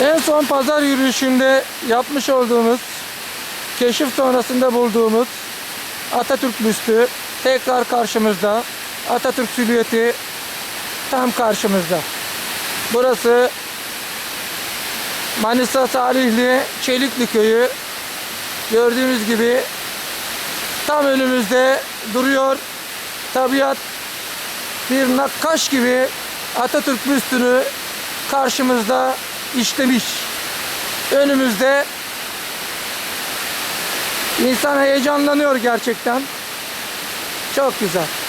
En son pazar yürüyüşünde yapmış olduğumuz, keşif sonrasında bulduğumuz Atatürk büstü tekrar karşımızda. Atatürk silüeti tam karşımızda. Burası Manisa Salihli Çelikli Köyü. Gördüğünüz gibi tam önümüzde duruyor. Tabiat bir nakkaş gibi Atatürk büstünü karşımızda işlemiş. Önümüzde insan heyecanlanıyor gerçekten. Çok güzel.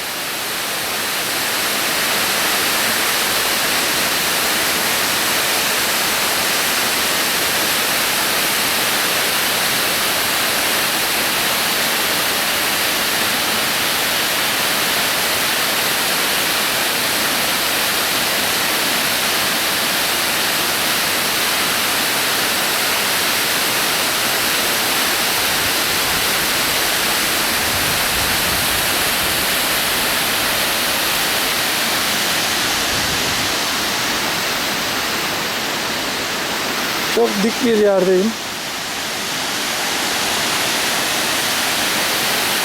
Çok dik bir yerdeyim.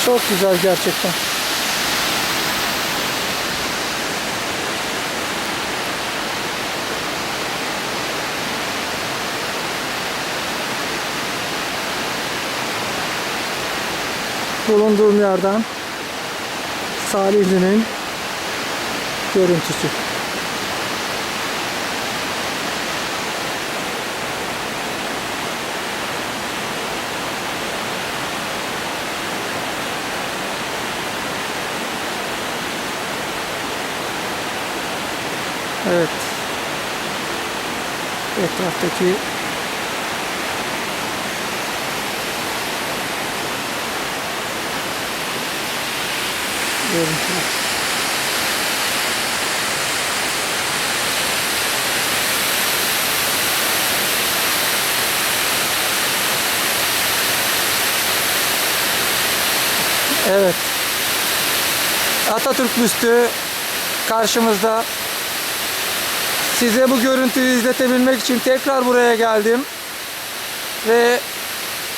Çok güzel gerçekten. Bulunduğum yerden Salihli'nin görüntüsü. Evet. Etraftaki görüntüler. Evet. Atatürk büstü karşımızda. Size bu görüntüyü izletebilmek için tekrar buraya geldim. Ve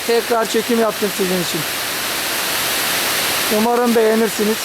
tekrar çekim yaptım sizin için. Umarım beğenirsiniz.